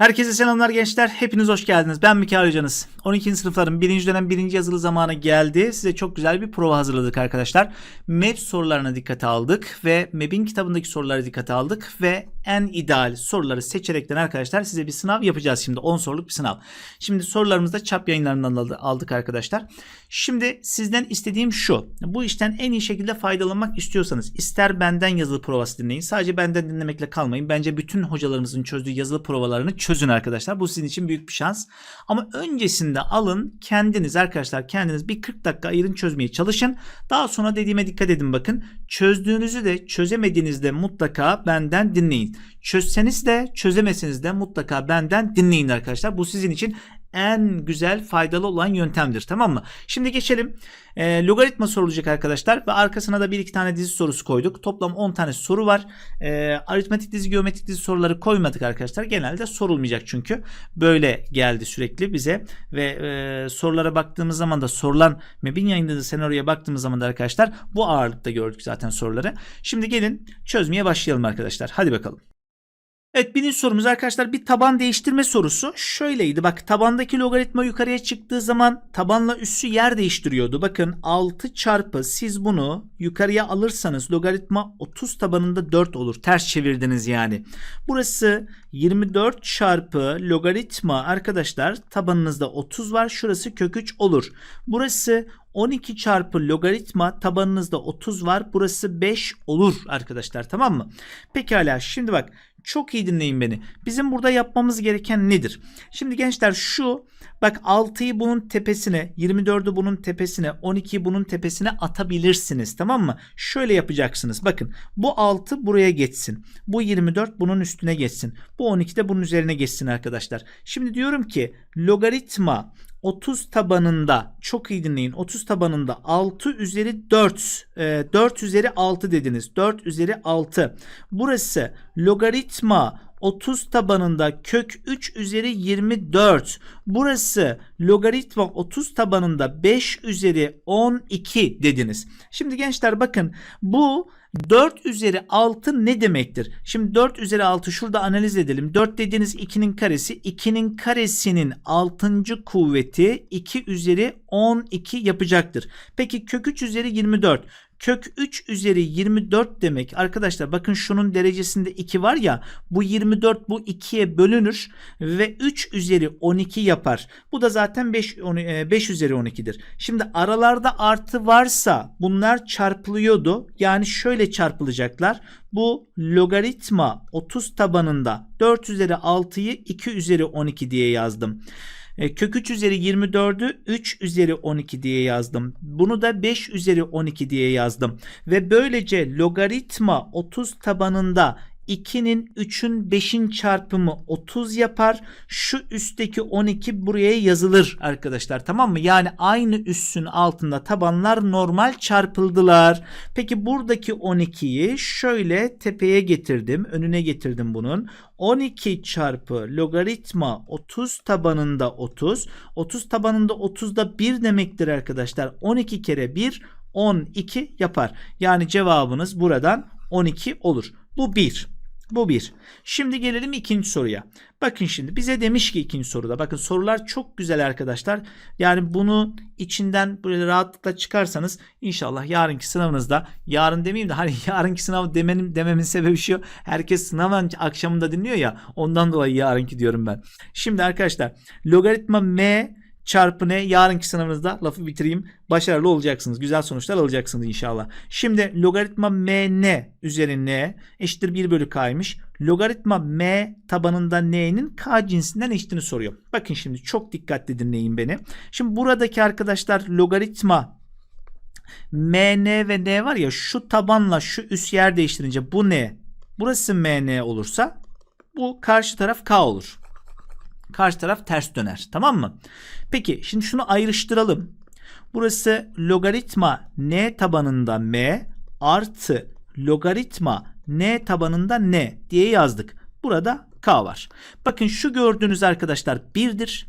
Herkese selamlar gençler. Hepiniz hoş geldiniz. Ben Mikail Hocanız. 12. sınıfların 1. dönem 1. yazılı zamanı geldi. Size çok güzel bir prova hazırladık arkadaşlar. MEP sorularına dikkate aldık ve MEP'in kitabındaki soruları dikkate aldık ve en ideal soruları seçerekten arkadaşlar size bir sınav yapacağız şimdi. 10 soruluk bir sınav. Şimdi sorularımızı da çap yayınlarından aldı- aldık arkadaşlar. Şimdi sizden istediğim şu. Bu işten en iyi şekilde faydalanmak istiyorsanız ister benden yazılı provası dinleyin. Sadece benden dinlemekle kalmayın. Bence bütün hocalarımızın çözdüğü yazılı provalarını çözün arkadaşlar. Bu sizin için büyük bir şans. Ama öncesinde alın kendiniz arkadaşlar kendiniz bir 40 dakika ayırın çözmeye çalışın. Daha sonra dediğime dikkat edin bakın. Çözdüğünüzü de çözemediğinizde mutlaka benden dinleyin. Çözseniz de çözemeseniz de mutlaka benden dinleyin arkadaşlar. Bu sizin için en güzel faydalı olan yöntemdir tamam mı? Şimdi geçelim. E, logaritma sorulacak arkadaşlar ve arkasına da bir iki tane dizi sorusu koyduk. Toplam 10 tane soru var. E, aritmetik dizi, geometrik dizi soruları koymadık arkadaşlar. Genelde sorulmayacak çünkü. Böyle geldi sürekli bize ve e, sorulara baktığımız zaman da sorulan MEB'in yayınladığı senaryoya baktığımız zaman da arkadaşlar bu ağırlıkta gördük zaten soruları. Şimdi gelin çözmeye başlayalım arkadaşlar. Hadi bakalım. Evet birinci sorumuz arkadaşlar bir taban değiştirme sorusu. Şöyleydi bak tabandaki logaritma yukarıya çıktığı zaman tabanla üssü yer değiştiriyordu. Bakın 6 çarpı siz bunu yukarıya alırsanız logaritma 30 tabanında 4 olur. Ters çevirdiniz yani. Burası 24 çarpı logaritma arkadaşlar tabanınızda 30 var. Şurası kök 3 olur. Burası 12 çarpı logaritma tabanınızda 30 var. Burası 5 olur arkadaşlar tamam mı? Pekala şimdi bak çok iyi dinleyin beni. Bizim burada yapmamız gereken nedir? Şimdi gençler şu bak 6'yı bunun tepesine 24'ü bunun tepesine 12'yi bunun tepesine atabilirsiniz tamam mı? Şöyle yapacaksınız bakın bu 6 buraya geçsin. Bu 24 bunun üstüne geçsin. Bu 12 de bunun üzerine geçsin arkadaşlar. Şimdi diyorum ki logaritma 30 tabanında çok iyi dinleyin 30 tabanında 6 üzeri 4 e, 4 üzeri 6 dediniz 4 üzeri 6 burası logaritma 30 tabanında kök 3 üzeri 24 burası logaritma 30 tabanında 5 üzeri 12 dediniz. Şimdi gençler bakın bu 4 üzeri 6 ne demektir? Şimdi 4 üzeri 6 şurada analiz edelim. 4 dediğiniz 2'nin karesi. 2'nin karesinin 6. kuvveti 2 üzeri 12 yapacaktır. Peki kök 3 üzeri 24. Kök 3 üzeri 24 demek arkadaşlar bakın şunun derecesinde 2 var ya bu 24 bu 2'ye bölünür ve 3 üzeri 12 yapar. Bu da zaten 5, 5 üzeri 12'dir. Şimdi aralarda artı varsa bunlar çarpılıyordu. Yani şöyle çarpılacaklar. Bu logaritma 30 tabanında 4 üzeri 6'yı 2 üzeri 12 diye yazdım. E, Kök 3 üzeri 24'ü 3 üzeri 12 diye yazdım. Bunu da 5 üzeri 12 diye yazdım. Ve böylece logaritma 30 tabanında 2'nin 3'ün 5'in çarpımı 30 yapar. Şu üstteki 12 buraya yazılır arkadaşlar tamam mı? Yani aynı üssün altında tabanlar normal çarpıldılar. Peki buradaki 12'yi şöyle tepeye getirdim. Önüne getirdim bunun. 12 çarpı logaritma 30 tabanında 30. 30 tabanında 30 da 1 demektir arkadaşlar. 12 kere 1 12 yapar. Yani cevabınız buradan 12 olur. Bu 1. Bu bir. Şimdi gelelim ikinci soruya. Bakın şimdi bize demiş ki ikinci soruda. Bakın sorular çok güzel arkadaşlar. Yani bunu içinden böyle rahatlıkla çıkarsanız inşallah yarınki sınavınızda yarın demeyeyim de hani yarınki sınav demenin, dememin sebebi şu. Herkes sınavın akşamında dinliyor ya ondan dolayı yarınki diyorum ben. Şimdi arkadaşlar logaritma m çarpı ne yarınki sınavınızda lafı bitireyim başarılı olacaksınız. Güzel sonuçlar alacaksınız inşallah. Şimdi logaritma m n üzeri n eşittir 1 bölü k'ymış. Logaritma m tabanında n'nin k cinsinden eşitini soruyor. Bakın şimdi çok dikkatli dinleyin beni. Şimdi buradaki arkadaşlar logaritma m n ve n var ya şu tabanla şu üst yer değiştirince bu ne? Burası m n olursa bu karşı taraf k olur. Karşı taraf ters döner. Tamam mı? Peki şimdi şunu ayrıştıralım. Burası logaritma n tabanında m artı logaritma n tabanında n diye yazdık. Burada k var. Bakın şu gördüğünüz arkadaşlar 1'dir.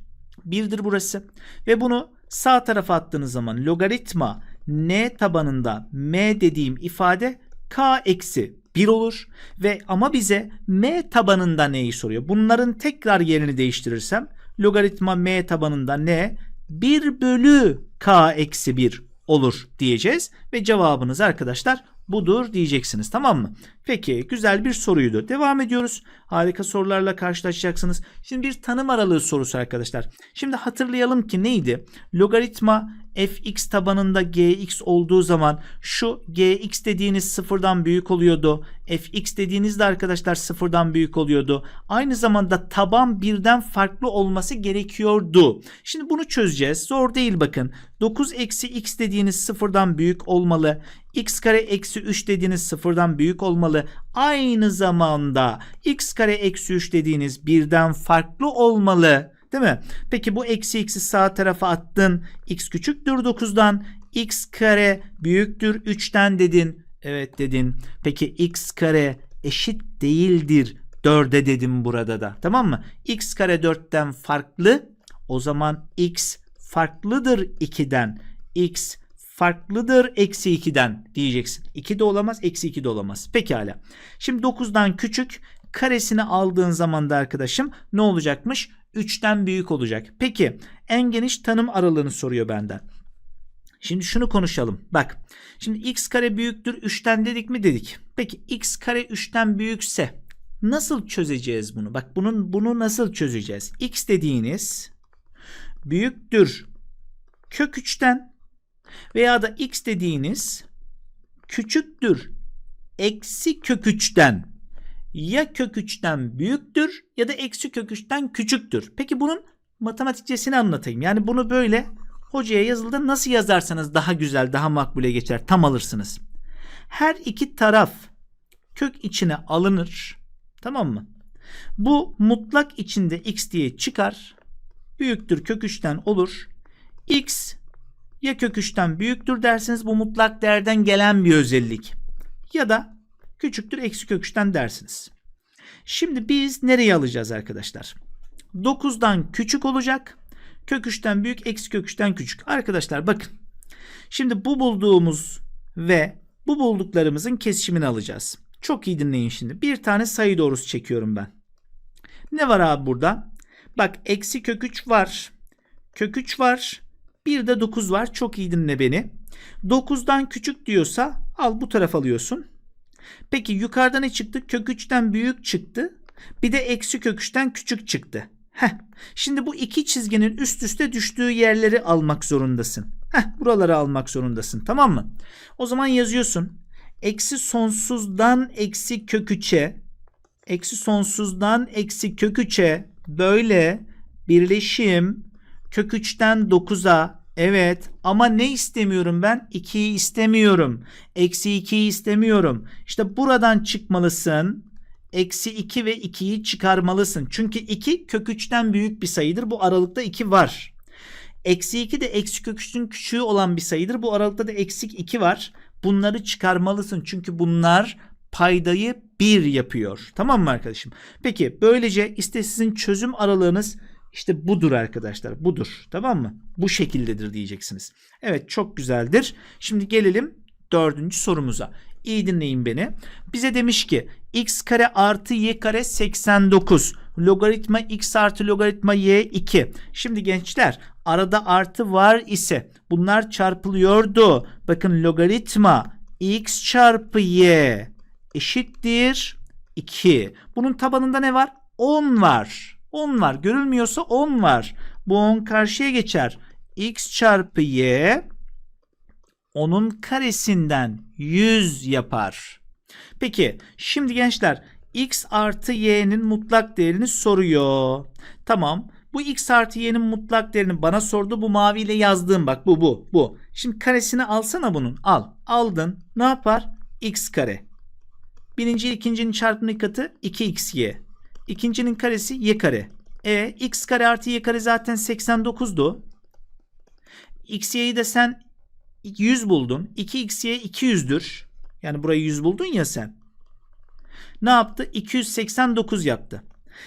1'dir burası. Ve bunu sağ tarafa attığınız zaman logaritma n tabanında m dediğim ifade k eksi 1 olur ve ama bize m tabanında neyi soruyor? Bunların tekrar yerini değiştirirsem logaritma m tabanında ne? 1 bölü k eksi 1 olur diyeceğiz ve cevabınız arkadaşlar budur diyeceksiniz tamam mı? Peki güzel bir soruydu. Devam ediyoruz. Harika sorularla karşılaşacaksınız. Şimdi bir tanım aralığı sorusu arkadaşlar. Şimdi hatırlayalım ki neydi? Logaritma fx tabanında gx olduğu zaman şu gx dediğiniz sıfırdan büyük oluyordu. fx dediğiniz de arkadaşlar sıfırdan büyük oluyordu. Aynı zamanda taban birden farklı olması gerekiyordu. Şimdi bunu çözeceğiz. Zor değil bakın. 9 eksi x dediğiniz sıfırdan büyük olmalı. x kare eksi 3 dediğiniz sıfırdan büyük olmalı. Aynı zamanda x kare eksi 3 dediğiniz birden farklı olmalı. Değil mi? Peki bu eksi x'i sağ tarafa attın. x küçüktür 9'dan. x kare büyüktür 3'ten dedin. Evet dedin. Peki x kare eşit değildir 4'e dedim burada da. Tamam mı? x kare 4'ten farklı. O zaman x farklıdır 2'den. x farklıdır eksi 2'den diyeceksin. 2 de olamaz eksi 2 de olamaz. Pekala. Şimdi 9'dan küçük karesini aldığın zaman da arkadaşım ne olacakmış? 3'ten büyük olacak. Peki en geniş tanım aralığını soruyor benden. Şimdi şunu konuşalım. Bak. Şimdi x kare büyüktür 3'ten dedik mi dedik. Peki x kare 3'ten büyükse nasıl çözeceğiz bunu? Bak bunun bunu nasıl çözeceğiz? x dediğiniz büyüktür kök 3'ten veya da x dediğiniz küçüktür eksi kök 3'ten ya kök 3'ten büyüktür ya da eksi kök 3'ten küçüktür. Peki bunun matematikçesini anlatayım. Yani bunu böyle hocaya yazıldı nasıl yazarsanız daha güzel daha makbule geçer tam alırsınız. Her iki taraf kök içine alınır. Tamam mı? Bu mutlak içinde x diye çıkar. Büyüktür kök 3'ten olur. x ya kök 3'ten büyüktür dersiniz bu mutlak değerden gelen bir özellik. Ya da küçüktür eksi kök 3'ten dersiniz. Şimdi biz nereye alacağız arkadaşlar? 9'dan küçük olacak. Kök 3'ten büyük eksi kök 3'ten küçük. Arkadaşlar bakın. Şimdi bu bulduğumuz ve bu bulduklarımızın kesişimini alacağız. Çok iyi dinleyin şimdi. Bir tane sayı doğrusu çekiyorum ben. Ne var abi burada? Bak eksi kök 3 var. Kök 3 var. Bir de 9 var. Çok iyi dinle beni. 9'dan küçük diyorsa al bu taraf alıyorsun. Peki yukarıda ne çıktı? Kök 3'ten büyük çıktı. Bir de eksi kök 3'ten küçük çıktı. Heh. Şimdi bu iki çizginin üst üste düştüğü yerleri almak zorundasın. Heh, buraları almak zorundasın. Tamam mı? O zaman yazıyorsun. Eksi sonsuzdan eksi kök 3'e eksi sonsuzdan eksi kök 3'e böyle birleşim kök 3'ten 9'a Evet ama ne istemiyorum ben? 2'yi istemiyorum. Eksi 2'yi istemiyorum. İşte buradan çıkmalısın. Eksi 2 ve 2'yi çıkarmalısın. Çünkü 2 kök 3'ten büyük bir sayıdır. Bu aralıkta 2 var. Eksi 2 de eksi kök 3'ün küçüğü olan bir sayıdır. Bu aralıkta da eksik 2 var. Bunları çıkarmalısın. Çünkü bunlar paydayı 1 yapıyor. Tamam mı arkadaşım? Peki böylece işte sizin çözüm aralığınız işte budur arkadaşlar. Budur. Tamam mı? Bu şekildedir diyeceksiniz. Evet çok güzeldir. Şimdi gelelim dördüncü sorumuza. İyi dinleyin beni. Bize demiş ki x kare artı y kare 89. Logaritma x artı logaritma y 2. Şimdi gençler arada artı var ise bunlar çarpılıyordu. Bakın logaritma x çarpı y eşittir 2. Bunun tabanında ne var? 10 var. 10 var. Görülmüyorsa 10 var. Bu 10 karşıya geçer. x çarpı y onun karesinden 100 yapar. Peki şimdi gençler x artı y'nin mutlak değerini soruyor. Tamam. Bu x artı y'nin mutlak değerini bana sordu. Bu maviyle yazdığım bak bu bu bu. Şimdi karesini alsana bunun. Al. Aldın. Ne yapar? x kare. Birinci ikincinin çarpımı katı 2xy. İkincinin karesi y kare. E x kare artı y kare zaten 89'du. x y'yi de sen 100 buldun. 2xy 200'dür. Yani burayı 100 buldun ya sen. Ne yaptı? 289 yaptı.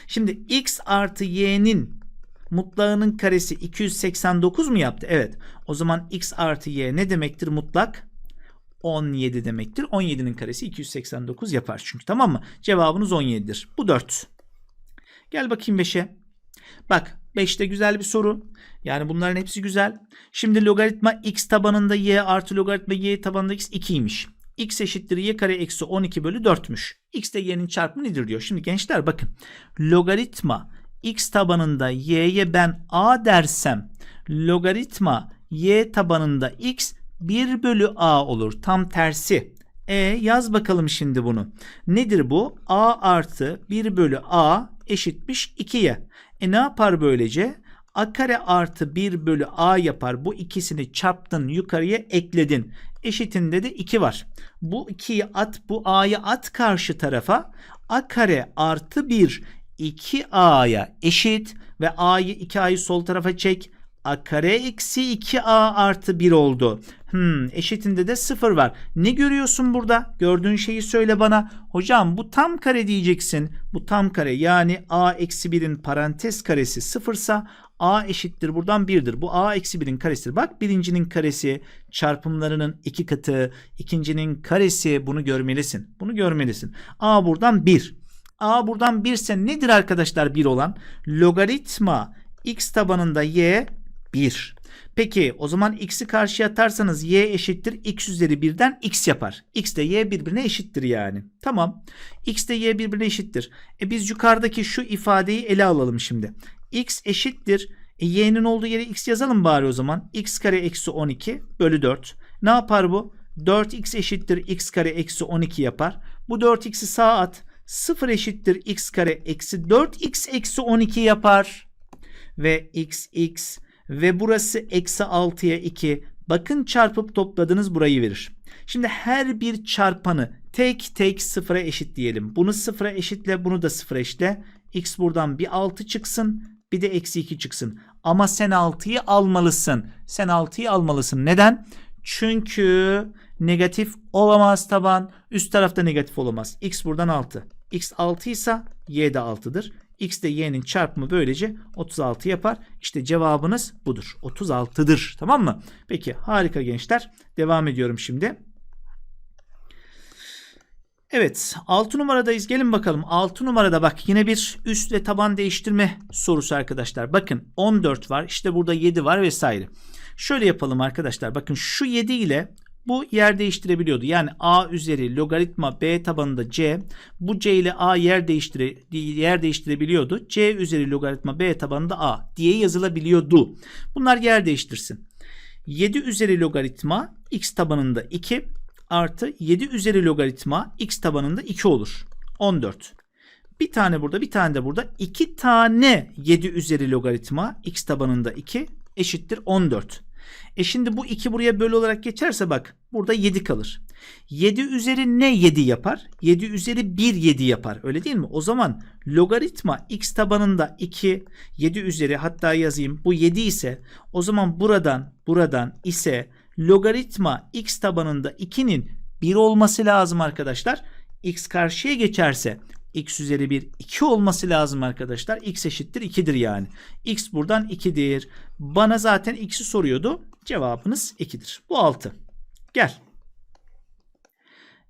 Şimdi x artı y'nin mutlağının karesi 289 mu yaptı? Evet. O zaman x artı y ne demektir mutlak? 17 demektir. 17'nin karesi 289 yapar çünkü tamam mı? Cevabınız 17'dir. Bu 4. Gel bakayım 5'e. Bak 5'te güzel bir soru. Yani bunların hepsi güzel. Şimdi logaritma x tabanında y artı logaritma y tabanında x 2'ymiş. x eşittir y kare eksi 12 bölü 4'müş. x de y'nin çarpımı nedir diyor. Şimdi gençler bakın. Logaritma x tabanında y'ye ben a dersem logaritma y tabanında x 1 bölü a olur. Tam tersi. E yaz bakalım şimdi bunu. Nedir bu? a artı 1 bölü a eşitmiş 2'ye. E ne yapar böylece? a kare artı 1 bölü a yapar. Bu ikisini çarptın yukarıya ekledin. Eşitinde de 2 var. Bu 2'yi at bu a'yı at karşı tarafa. a kare artı 1 2a'ya eşit ve a'yı 2a'yı sol tarafa çek. A kare eksi 2a artı 1 oldu. Hmm, eşitinde de 0 var. Ne görüyorsun burada? Gördüğün şeyi söyle bana. Hocam bu tam kare diyeceksin. Bu tam kare yani a eksi 1'in parantez karesi 0 sa a eşittir buradan 1'dir. Bu a eksi 1'in karesidir. Bak birincinin karesi çarpımlarının iki katı. ikincinin karesi bunu görmelisin. Bunu görmelisin. a buradan 1. a buradan 1 ise nedir arkadaşlar 1 olan? Logaritma x tabanında y 1. Peki o zaman x'i karşıya atarsanız y eşittir x üzeri 1'den x yapar. x de y birbirine eşittir yani. Tamam. x de y birbirine eşittir. E biz yukarıdaki şu ifadeyi ele alalım şimdi. x eşittir. E y'nin olduğu yere x yazalım bari o zaman. x kare eksi 12 bölü 4. Ne yapar bu? 4x eşittir x kare eksi 12 yapar. Bu 4x'i sağa at. 0 eşittir x kare eksi 4x eksi 12 yapar. Ve x x ve burası eksi 6'ya 2. Bakın çarpıp topladınız burayı verir. Şimdi her bir çarpanı tek tek sıfıra eşitleyelim. Bunu sıfıra eşitle bunu da sıfıra eşitle. X buradan bir 6 çıksın bir de eksi 2 çıksın. Ama sen 6'yı almalısın. Sen 6'yı almalısın. Neden? Çünkü negatif olamaz taban. Üst tarafta negatif olamaz. X buradan 6. X 6 ise Y de 6'dır. X de y'nin çarpımı böylece 36 yapar. İşte cevabınız budur. 36'dır. Tamam mı? Peki harika gençler. Devam ediyorum şimdi. Evet 6 numaradayız. Gelin bakalım 6 numarada bak yine bir üst ve taban değiştirme sorusu arkadaşlar. Bakın 14 var işte burada 7 var vesaire. Şöyle yapalım arkadaşlar. Bakın şu 7 ile bu yer değiştirebiliyordu. Yani a üzeri logaritma b tabanında c. Bu c ile a yer, değiştire, yer değiştirebiliyordu. c üzeri logaritma b tabanında a diye yazılabiliyordu. Bunlar yer değiştirsin. 7 üzeri logaritma x tabanında 2 artı 7 üzeri logaritma x tabanında 2 olur. 14. Bir tane burada bir tane de burada. 2 tane 7 üzeri logaritma x tabanında 2 eşittir 14. E şimdi bu 2 buraya bölü olarak geçerse bak burada 7 kalır. 7 üzeri ne 7 yapar? 7 üzeri 1 7 yapar. Öyle değil mi? O zaman logaritma x tabanında 2 7 üzeri hatta yazayım bu 7 ise o zaman buradan buradan ise logaritma x tabanında 2'nin 1 olması lazım arkadaşlar. x karşıya geçerse x üzeri 1 2 olması lazım arkadaşlar. x eşittir 2'dir yani. x buradan 2'dir. Bana zaten x'i soruyordu. Cevabınız 2'dir. Bu 6. Gel.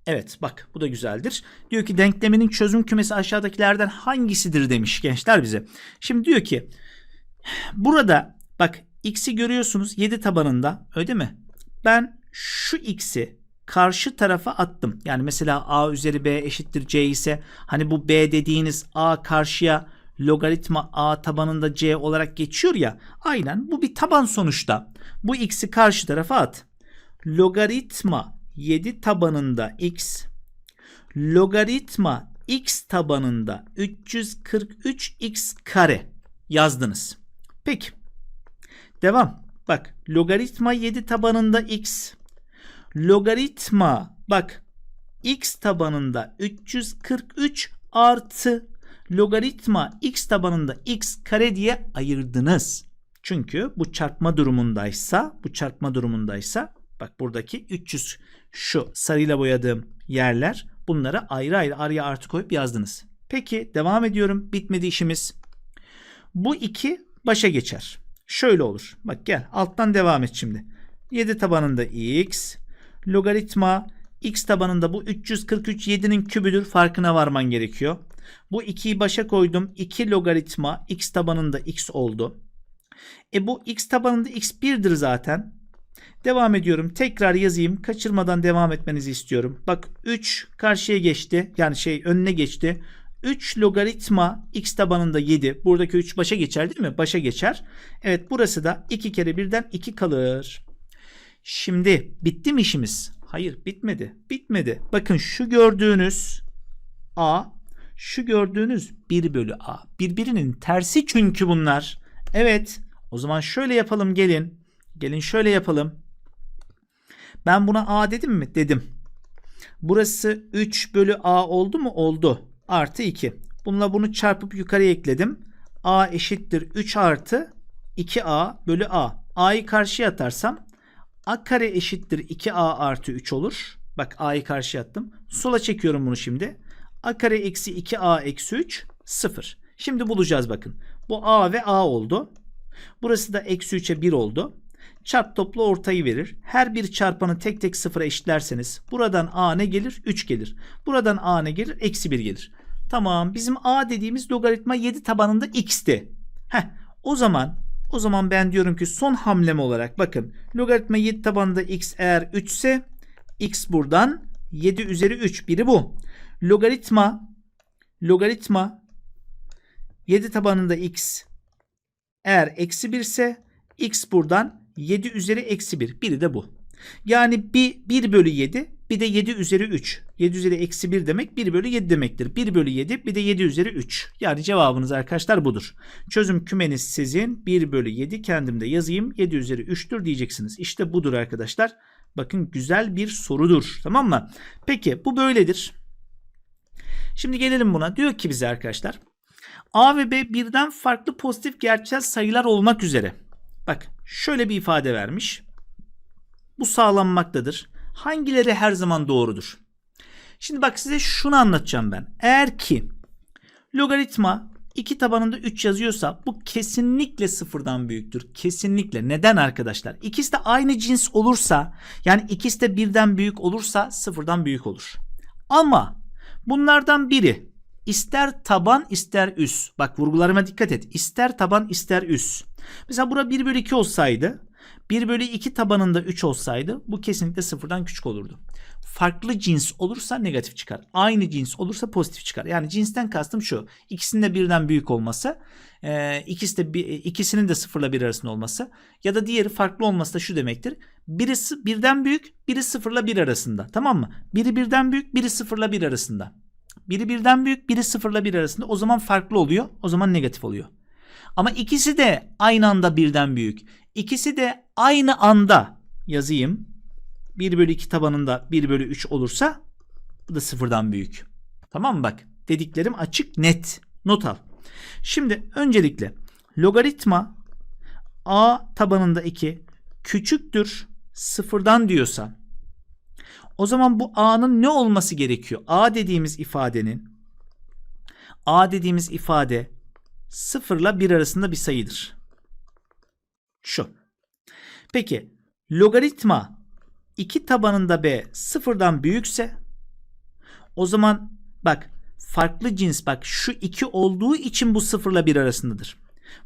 Evet bak bu da güzeldir. Diyor ki denkleminin çözüm kümesi aşağıdakilerden hangisidir demiş gençler bize. Şimdi diyor ki burada bak x'i görüyorsunuz 7 tabanında öyle mi? Ben şu x'i karşı tarafa attım. Yani mesela a üzeri b eşittir c ise hani bu b dediğiniz a karşıya logaritma a tabanında c olarak geçiyor ya. Aynen bu bir taban sonuçta. Bu x'i karşı tarafa at. Logaritma 7 tabanında x logaritma x tabanında 343x kare yazdınız. Peki. Devam. Bak logaritma 7 tabanında x logaritma bak x tabanında 343 artı logaritma x tabanında x kare diye ayırdınız. Çünkü bu çarpma durumundaysa bu çarpma durumundaysa bak buradaki 300 şu sarıyla boyadığım yerler bunlara ayrı ayrı araya artı koyup yazdınız. Peki devam ediyorum. Bitmedi işimiz. Bu 2 başa geçer. Şöyle olur. Bak gel alttan devam et şimdi. 7 tabanında x logaritma x tabanında bu 343 7'nin kübüdür farkına varman gerekiyor. Bu 2'yi başa koydum. 2 logaritma x tabanında x oldu. E bu x tabanında x 1'dir zaten. Devam ediyorum. Tekrar yazayım. Kaçırmadan devam etmenizi istiyorum. Bak 3 karşıya geçti. Yani şey önüne geçti. 3 logaritma x tabanında 7. Buradaki 3 başa geçer değil mi? Başa geçer. Evet burası da 2 kere 1'den 2 kalır. Şimdi bitti mi işimiz? Hayır bitmedi. Bitmedi. Bakın şu gördüğünüz a şu gördüğünüz 1 bölü a. Birbirinin tersi çünkü bunlar. Evet. O zaman şöyle yapalım gelin. Gelin şöyle yapalım. Ben buna a dedim mi? Dedim. Burası 3 bölü a oldu mu? Oldu. Artı 2. Bununla bunu çarpıp yukarıya ekledim. a eşittir 3 artı 2a bölü a. a'yı karşıya atarsam a kare eşittir 2a artı 3 olur. Bak a'yı karşıya attım. Sola çekiyorum bunu şimdi. a kare eksi 2a eksi 3 0. Şimdi bulacağız bakın. Bu a ve a oldu. Burası da eksi 3'e 1 oldu. Çarp topla ortayı verir. Her bir çarpanı tek tek sıfıra eşitlerseniz buradan a ne gelir? 3 gelir. Buradan a ne gelir? Eksi 1 gelir. Tamam bizim a dediğimiz logaritma 7 tabanında x'ti. Heh, o zaman o zaman ben diyorum ki son hamlem olarak bakın logaritma 7 tabanında x eğer 3 ise x buradan 7 üzeri 3 biri bu. Logaritma logaritma 7 tabanında x eğer eksi 1 ise x buradan 7 üzeri eksi 1. Biri de bu. Yani bir 1 bölü 7 bir de 7 üzeri 3. 7 üzeri eksi 1 demek 1 bölü 7 demektir. 1 bölü 7 bir de 7 üzeri 3. Yani cevabınız arkadaşlar budur. Çözüm kümeniz sizin 1 bölü 7 kendimde yazayım 7 üzeri 3'tür diyeceksiniz. İşte budur arkadaşlar. Bakın güzel bir sorudur. Tamam mı? Peki bu böyledir. Şimdi gelelim buna. Diyor ki bize arkadaşlar. A ve B birden farklı pozitif gerçel sayılar olmak üzere. Bak şöyle bir ifade vermiş. Bu sağlanmaktadır. Hangileri her zaman doğrudur? Şimdi bak size şunu anlatacağım ben. Eğer ki logaritma 2 tabanında 3 yazıyorsa bu kesinlikle sıfırdan büyüktür. Kesinlikle. Neden arkadaşlar? İkisi de aynı cins olursa yani ikisi de birden büyük olursa sıfırdan büyük olur. Ama bunlardan biri ister taban ister üst. Bak vurgularıma dikkat et. İster taban ister üst. Mesela bura 1 bölü 2 olsaydı 1 bölü 2 tabanında 3 olsaydı bu kesinlikle sıfırdan küçük olurdu. Farklı cins olursa negatif çıkar. Aynı cins olursa pozitif çıkar. Yani cinsten kastım şu. İkisinin de birden büyük olması. E, ikisi de, bir, ikisinin de sıfırla bir arasında olması. Ya da diğeri farklı olması da şu demektir. Birisi birden büyük, biri sıfırla bir arasında. Tamam mı? Biri birden büyük, biri sıfırla bir arasında. Biri birden büyük, biri sıfırla bir arasında. O zaman farklı oluyor. O zaman negatif oluyor. Ama ikisi de aynı anda birden büyük. İkisi de aynı anda yazayım. 1 bölü 2 tabanında 1 bölü 3 olursa bu da sıfırdan büyük. Tamam mı bak? Dediklerim açık net. Not al. Şimdi öncelikle logaritma a tabanında 2 küçüktür sıfırdan diyorsa o zaman bu a'nın ne olması gerekiyor? a dediğimiz ifadenin a dediğimiz ifade sıfırla 1 arasında bir sayıdır. Şu. Peki logaritma 2 tabanında b sıfırdan büyükse o zaman bak farklı cins bak şu 2 olduğu için bu sıfırla 1 arasındadır.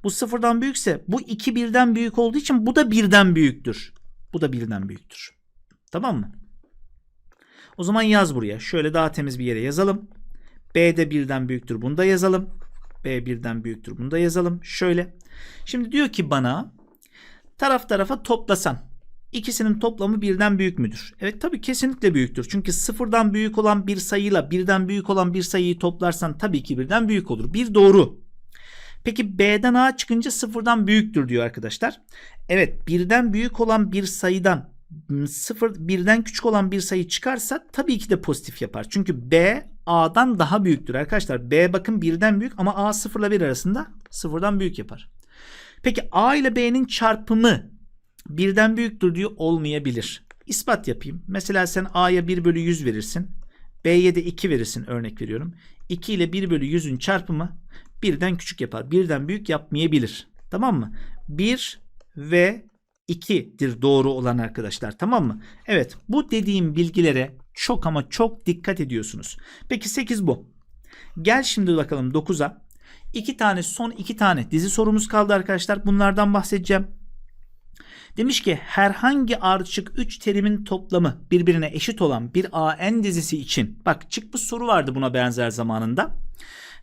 Bu sıfırdan büyükse bu 2 birden büyük olduğu için bu da birden büyüktür. Bu da birden büyüktür. Tamam mı? O zaman yaz buraya. Şöyle daha temiz bir yere yazalım. B de birden büyüktür. Bunu da yazalım. B birden büyüktür. Bunu da yazalım. Şöyle. Şimdi diyor ki bana taraf tarafa toplasan ikisinin toplamı birden büyük müdür? Evet tabii kesinlikle büyüktür. Çünkü sıfırdan büyük olan bir sayıyla birden büyük olan bir sayıyı toplarsan tabii ki birden büyük olur. Bir doğru. Peki B'den A çıkınca sıfırdan büyüktür diyor arkadaşlar. Evet birden büyük olan bir sayıdan sıfır birden küçük olan bir sayı çıkarsa tabii ki de pozitif yapar. Çünkü B A'dan daha büyüktür arkadaşlar. B bakın birden büyük ama A sıfırla bir arasında sıfırdan büyük yapar. Peki A ile B'nin çarpımı birden büyüktür diyor olmayabilir. İspat yapayım. Mesela sen A'ya 1 bölü 100 verirsin. B'ye de 2 verirsin örnek veriyorum. 2 ile 1 bölü 100'ün çarpımı birden küçük yapar. Birden büyük yapmayabilir. Tamam mı? 1 ve 2'dir doğru olan arkadaşlar tamam mı? Evet bu dediğim bilgilere çok ama çok dikkat ediyorsunuz. Peki 8 bu. Gel şimdi bakalım 9'a. 2 tane son 2 tane dizi sorumuz kaldı arkadaşlar. Bunlardan bahsedeceğim. Demiş ki herhangi ardışık 3 terimin toplamı birbirine eşit olan bir AN dizisi için bak çıkmış soru vardı buna benzer zamanında.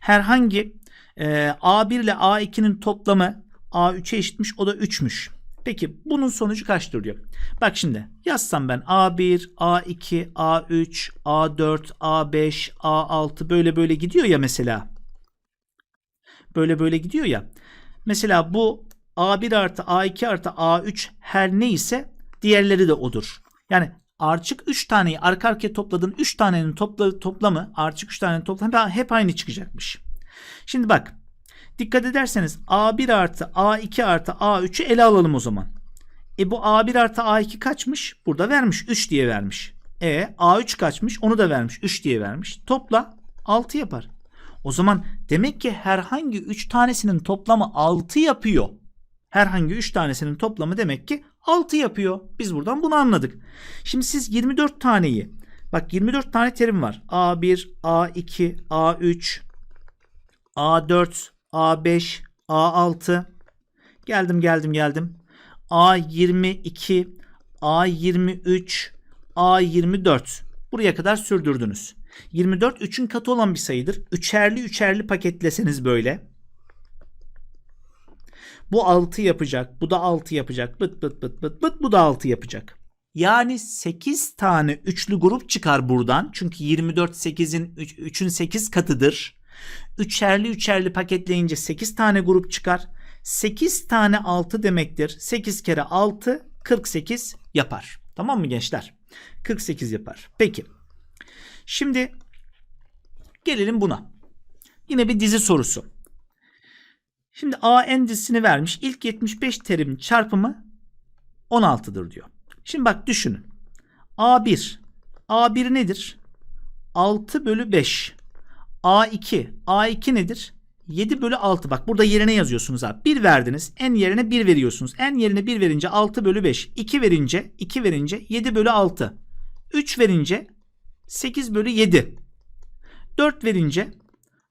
Herhangi e, A1 ile A2'nin toplamı A3'e eşitmiş o da 3'müş. Peki bunun sonucu kaçtır diyor. Bak şimdi yazsam ben A1, A2, A3, A4, A5, A6 böyle böyle gidiyor ya mesela. Böyle böyle gidiyor ya. Mesela bu A1 artı A2 artı A3 her neyse diğerleri de odur. Yani Arçık 3 taneyi arka arkaya topladığın 3 tanenin topla, toplamı Arçık 3 tanenin toplamı hep aynı çıkacakmış. Şimdi bak dikkat ederseniz A1 artı A2 artı A3'ü ele alalım o zaman. E bu A1 artı A2 kaçmış? Burada vermiş 3 diye vermiş. E A3 kaçmış? Onu da vermiş 3 diye vermiş. Topla 6 yapar. O zaman demek ki herhangi 3 tanesinin toplamı 6 yapıyor. Herhangi 3 tanesinin toplamı demek ki 6 yapıyor. Biz buradan bunu anladık. Şimdi siz 24 taneyi bak 24 tane terim var. A1, A2, A3, A4, A5, A6 geldim geldim geldim. A22, A23, A24 buraya kadar sürdürdünüz. 24 3'ün katı olan bir sayıdır. Üçerli üçerli paketleseniz böyle. Bu 6 yapacak. Bu da 6 yapacak. Bıt bıt bıt bıt bıt. Bu da 6 yapacak. Yani 8 tane üçlü grup çıkar buradan. Çünkü 24 8'in 3'ün 8 katıdır. Üçerli üçerli paketleyince 8 tane grup çıkar. 8 tane 6 demektir. 8 kere 6 48 yapar. Tamam mı gençler? 48 yapar. Peki. Şimdi gelelim buna. Yine bir dizi sorusu. Şimdi AN dizisini vermiş. İlk 75 terimin çarpımı 16'dır diyor. Şimdi bak düşünün. A1. A1 nedir? 6 bölü 5. A2. A2 nedir? 7 bölü 6. Bak burada yerine yazıyorsunuz abi. 1 verdiniz. En yerine 1 veriyorsunuz. En yerine 1 verince 6 bölü 5. 2 verince 2 verince 7 bölü 6. 3 verince 8 bölü 7. 4 verince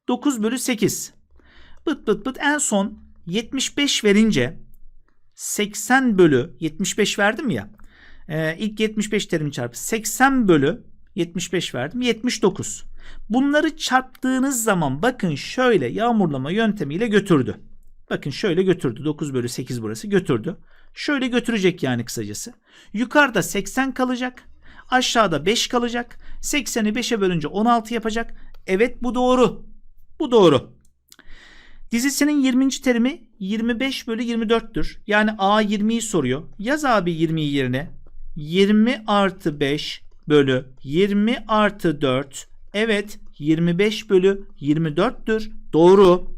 9 bölü 8. Bıt bıt bıt en son 75 verince 80 bölü 75 verdim ya. Ee, ilk 75 terim çarpı 80 bölü 75 verdim 79. Bunları çarptığınız zaman bakın şöyle yağmurlama yöntemiyle götürdü. Bakın şöyle götürdü. 9 bölü 8 burası götürdü. Şöyle götürecek yani kısacası. Yukarıda 80 kalacak. Aşağıda 5 kalacak. 80'i 5'e bölünce 16 yapacak. Evet bu doğru. Bu doğru. Dizisinin 20. terimi 25 bölü 24'tür. Yani A 20'yi soruyor. Yaz abi 20'yi yerine. 20 artı 5 bölü 20 artı 4. Evet 25 bölü 24'tür. Doğru.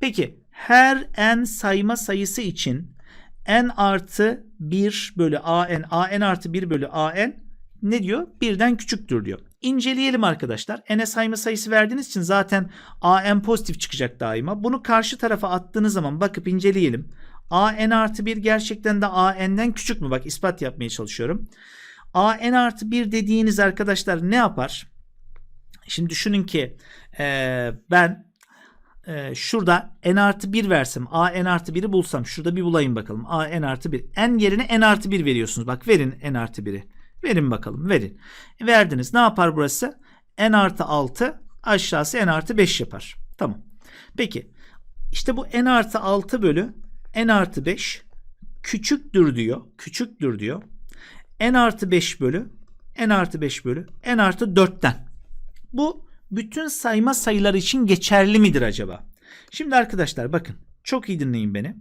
Peki her n sayma sayısı için n artı 1 bölü an an artı 1 bölü an ne diyor? Birden küçüktür diyor. İnceleyelim arkadaşlar. N'e sayma sayısı verdiğiniz için zaten an pozitif çıkacak daima. Bunu karşı tarafa attığınız zaman bakıp inceleyelim. an artı 1 gerçekten de an'den küçük mü? Bak ispat yapmaya çalışıyorum. an artı 1 dediğiniz arkadaşlar ne yapar? Şimdi düşünün ki e, ben e, şurada n artı 1 versem a n artı 1'i bulsam şurada bir bulayım bakalım. a n artı 1. n yerine n artı 1 veriyorsunuz. Bak verin n artı 1'i. Verin bakalım verin. Verdiniz. Ne yapar burası? n artı 6 aşağısı n artı 5 yapar. Tamam. Peki. İşte bu n artı 6 bölü n artı 5 küçüktür diyor. Küçüktür diyor. n artı 5 bölü n artı 5 bölü n artı 4'ten. Bu bütün sayma sayıları için geçerli midir acaba? Şimdi arkadaşlar bakın çok iyi dinleyin beni.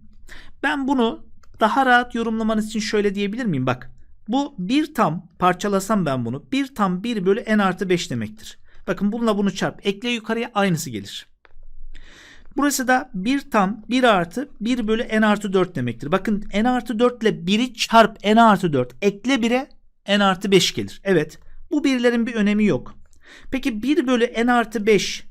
Ben bunu daha rahat yorumlamanız için şöyle diyebilir miyim? Bak bu bir tam parçalasam ben bunu bir tam 1 bölü n artı 5 demektir. Bakın bununla bunu çarp. Ekle yukarıya aynısı gelir. Burası da 1 tam 1 artı 1 bölü n artı 4 demektir. Bakın n artı 4 ile 1'i çarp n artı 4 ekle 1'e n artı 5 gelir. Evet bu birlerin bir önemi yok. Peki 1 bölü n artı 5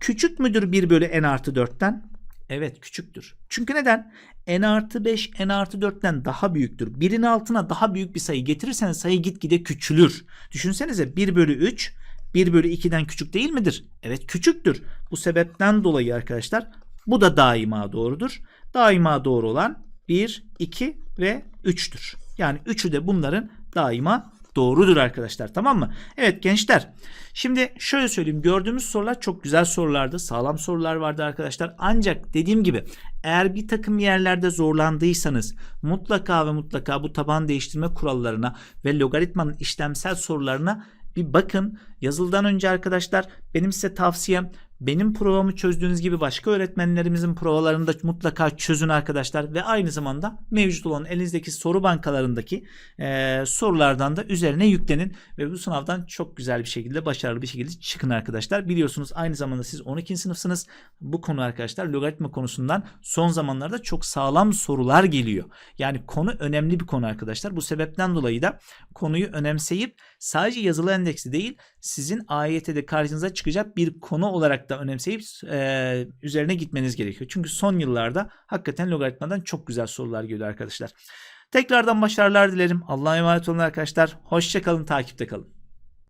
küçük müdür 1 bölü n artı 4'ten? Evet küçüktür. Çünkü neden? n artı 5 n artı 4'ten daha büyüktür. Birin altına daha büyük bir sayı getirirseniz sayı gitgide küçülür. Düşünsenize 1 bölü 3 1 bölü 2'den küçük değil midir? Evet küçüktür. Bu sebepten dolayı arkadaşlar bu da daima doğrudur. Daima doğru olan 1, 2 ve 3'tür. Yani üçü de bunların daima doğrudur arkadaşlar tamam mı? Evet gençler şimdi şöyle söyleyeyim gördüğümüz sorular çok güzel sorulardı sağlam sorular vardı arkadaşlar ancak dediğim gibi eğer bir takım yerlerde zorlandıysanız mutlaka ve mutlaka bu taban değiştirme kurallarına ve logaritmanın işlemsel sorularına bir bakın. Yazıldan önce arkadaşlar benim size tavsiyem benim provamı çözdüğünüz gibi başka öğretmenlerimizin provalarını da mutlaka çözün arkadaşlar ve aynı zamanda mevcut olan elinizdeki soru bankalarındaki eee, sorulardan da üzerine yüklenin ve bu sınavdan çok güzel bir şekilde başarılı bir şekilde çıkın arkadaşlar. Biliyorsunuz aynı zamanda siz 12. sınıfsınız. Bu konu arkadaşlar logaritma konusundan son zamanlarda çok sağlam sorular geliyor. Yani konu önemli bir konu arkadaşlar. Bu sebepten dolayı da konuyu önemseyip sadece yazılı endeksi değil sizin AYT'de karşınıza çıkacak bir konu olarak da önemseyip e, üzerine gitmeniz gerekiyor. Çünkü son yıllarda hakikaten logaritmadan çok güzel sorular geliyor arkadaşlar. Tekrardan başarılar dilerim. Allah'a emanet olun arkadaşlar. Hoşçakalın, takipte kalın.